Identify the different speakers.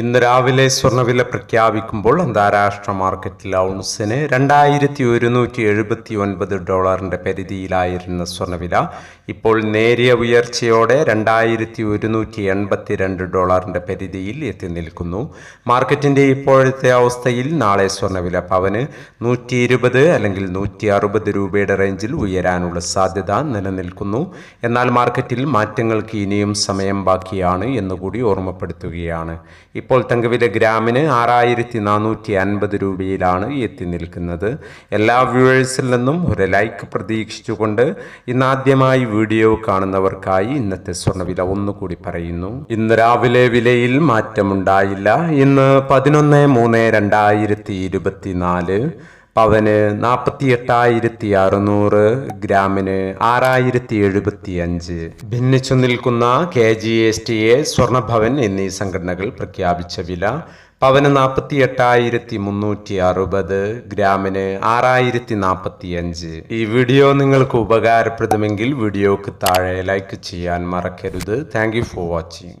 Speaker 1: ഇന്ന് രാവിലെ സ്വർണവില പ്രഖ്യാപിക്കുമ്പോൾ അന്താരാഷ്ട്ര മാർക്കറ്റിൽ ഔൺസിന് രണ്ടായിരത്തി ഒരുന്നൂറ്റി എഴുപത്തി ഒൻപത് ഡോളറിന്റെ പരിധിയിലായിരുന്ന സ്വർണവില ഇപ്പോൾ നേരിയ ഉയർച്ചയോടെ രണ്ടായിരത്തി ഒരുന്നൂറ്റി എൺപത്തി രണ്ട് ഡോളറിന്റെ പരിധിയിൽ എത്തി നിൽക്കുന്നു. മാർക്കറ്റിന്റെ ഇപ്പോഴത്തെ അവസ്ഥയിൽ നാളെ സ്വർണവില പവന് നൂറ്റി ഇരുപത് അല്ലെങ്കിൽ നൂറ്റി അറുപത് രൂപയുടെ റേഞ്ചിൽ ഉയരാനുള്ള സാധ്യത നിലനിൽക്കുന്നു. എന്നാൽ മാർക്കറ്റിൽ മാറ്റങ്ങൾക്ക് ഇനിയും സമയം ബാക്കിയാണ് എന്നുകൂടി ഓർമ്മപ്പെടുത്തുകയാണ്. ഇപ്പോൾ തങ്കവില ഗ്രാമിന് ആറായിരത്തി നാനൂറ്റി അൻപത് രൂപയിലാണ് എത്തി നിൽക്കുന്നത്. എല്ലാ വ്യൂവേഴ്സിൽ നിന്നും ഒരു ലൈക്ക് പ്രതീക്ഷിച്ചുകൊണ്ട് ഇന്നാദ്യമായി വീഡിയോ കാണുന്നവർക്കായി ഇന്നത്തെ സ്വർണവില ഒന്നുകൂടി പറയുന്നു. ഇന്ന് രാവിലെ വിലയിൽ മാറ്റമുണ്ടായില്ല. ഇന്ന് പതിനൊന്ന് മൂന്ന് രണ്ടായിരത്തി ഇരുപത്തിനാല് പവന് നാൽപ്പത്തി എട്ടായിരത്തി അറുന്നൂറ് ഗ്രാമിന് ആറായിരത്തി എഴുപത്തി അഞ്ച് ഭിന്നിച്ചു നിൽക്കുന്ന K G S T A Swarnabhavan എന്നീ സംഘടനകൾ പ്രഖ്യാപിച്ച വില പവന് നാൽപ്പത്തി എട്ടായിരത്തി മുന്നൂറ്റി അറുപത് ഗ്രാമിന് ആറായിരത്തി നാൽപ്പത്തി അഞ്ച് ഈ വീഡിയോ നിങ്ങൾക്ക് ഉപകാരപ്രദമെങ്കിൽ വീഡിയോക്ക് താഴെ ലൈക്ക് ചെയ്യാൻ മറക്കരുത്. Thank for watching.